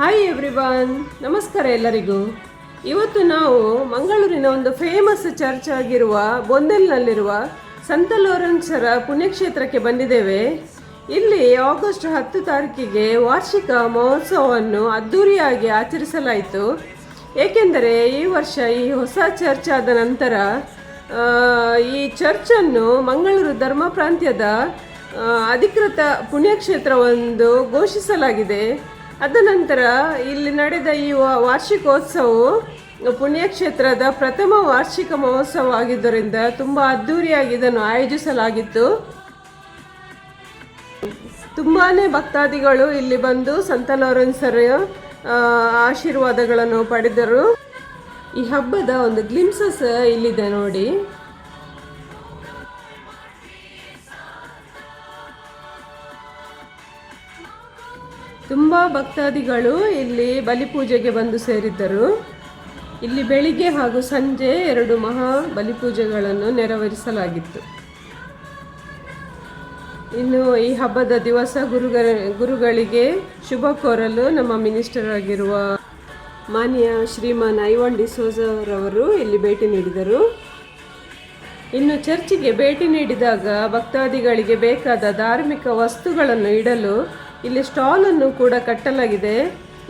Hi everyone ನಮಸ್ಕಾರ ಎಲ್ಲರಿಗೂ. ಇವತ್ತು ನಾವು ಮಂಗಳೂರಿನ ಒಂದು ಫೇಮಸ್ ಚರ್ಚ್ ಆಗಿರುವ ಬೊಂದೆಲ್ನಲ್ಲಿರುವ ಸಂತ ಲೋರೆನ್ಸರ ಪುಣ್ಯಕ್ಷೇತ್ರಕ್ಕೆ ಬಂದಿದ್ದೇವೆ. ಇಲ್ಲಿ ಆಗಸ್ಟ್ ಹತ್ತು ತಾರೀಕಿಗೆ ವಾರ್ಷಿಕ ಮಹೋತ್ಸವವನ್ನು ಅದ್ಧೂರಿಯಾಗಿ ಆಚರಿಸಲಾಯಿತು. ಏಕೆಂದರೆ ಈ ವರ್ಷ ಈ ಹೊಸ ಚರ್ಚ್ ಆದ ನಂತರ ಈ ಚರ್ಚನ್ನು ಮಂಗಳೂರು ಧರ್ಮ ಪ್ರಾಂತ್ಯದ ಅಧಿಕೃತ ಪುಣ್ಯಕ್ಷೇತ್ರವೆಂದು ಘೋಷಿಸಲಾಗಿದೆ. ಅದ ನಂತರ ಇಲ್ಲಿ ನಡೆದ ಈ ವಾರ್ಷಿಕೋತ್ಸವ ವಾರ್ಷಿಕೋತ್ಸವವು ಪುಣ್ಯಕ್ಷೇತ್ರದ ಪ್ರಥಮ ವಾರ್ಷಿಕ ಮಹೋತ್ಸವ ಆಗಿದ್ದರಿಂದ ತುಂಬ ಅದ್ಧೂರಿಯಾಗಿ ಇದನ್ನು ಆಯೋಜಿಸಲಾಗಿತ್ತು. ತುಂಬಾ ಭಕ್ತಾದಿಗಳು ಇಲ್ಲಿ ಬಂದು ಸಂತ ಲಾರೆನ್ಸರ ಆಶೀರ್ವಾದಗಳನ್ನು ಪಡೆದರು. ಈ ಹಬ್ಬದ ಒಂದು ಗ್ಲಿಮ್ಸಸ್ ಇಲ್ಲಿದೆ ನೋಡಿ. ತುಂಬ ಭಕ್ತಾದಿಗಳು ಇಲ್ಲಿ ಬಲಿಪೂಜೆಗೆ ಬಂದು ಸೇರಿದ್ದರು. ಇಲ್ಲಿ ಬೆಳಿಗ್ಗೆ ಹಾಗೂ ಸಂಜೆ ಎರಡು ಮಹಾ ಬಲಿಪೂಜೆಗಳನ್ನು ನೆರವೇರಿಸಲಾಗಿತ್ತು. ಇನ್ನು ಈ ಹಬ್ಬದ ದಿವಸ ಗುರುಗ ಗುರುಗಳಿಗೆ ಶುಭ ಕೋರಲು ನಮ್ಮ ಮಿನಿಸ್ಟರ್ ಆಗಿರುವ ಮಾನ್ಯ ಶ್ರೀಮಾನ್ ಐವನ್ ಡಿಸೋಜರವರು ಇಲ್ಲಿ ಭೇಟಿ ನೀಡಿದರು. ಇನ್ನು ಚರ್ಚಿಗೆ ಭೇಟಿ ನೀಡಿದಾಗ ಭಕ್ತಾದಿಗಳಿಗೆ ಬೇಕಾದ ಧಾರ್ಮಿಕ ವಸ್ತುಗಳನ್ನು ಇಡಲು ಇಲ್ಲಿ ಸ್ಟಾಲ್ ಅನ್ನು ಕೂಡ ಕಟ್ಟಲಾಗಿದೆ.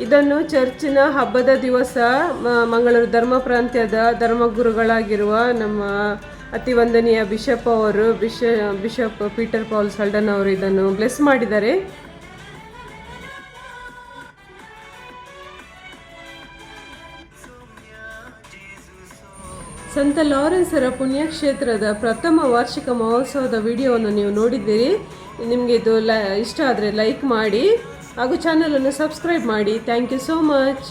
ಇದನ್ನು ಚರ್ಚಿನ ಹಬ್ಬದ ದಿವಸ ಮಂಗಳೂರು ಧರ್ಮ ಪ್ರಾಂತ್ಯದ ಧರ್ಮಗುರುಗಳಾಗಿರುವ ನಮ್ಮ ಅತಿ ವಂದನೀಯ ಬಿಷಪ್ ಅವರು ಬಿಷ ಬಿಷಪ್ ಪೀಟರ್ ಪಾಲ್ ಸಲ್ಡನ್ ಅವರು ಇದನ್ನು ಬ್ಲೆಸ್ ಮಾಡಿದ್ದಾರೆ. ಸಂತ ಲಾರೆನ್ಸರ ಪುಣ್ಯಕ್ಷೇತ್ರದ ಪ್ರಥಮ ವಾರ್ಷಿಕ ಮಹೋತ್ಸವದ ವಿಡಿಯೋವನ್ನು ನೀವು ನೋಡಿದ್ದೀರಿ. ನಿಮಗೆ ಇದು ಲ ಇಷ್ಟ ಆದರೆ ಲೈಕ್ ಮಾಡಿ ಹಾಗೂ ಚಾನಲನ್ನು ಸಬ್ಸ್ಕ್ರೈಬ್ ಮಾಡಿ. Thank you so much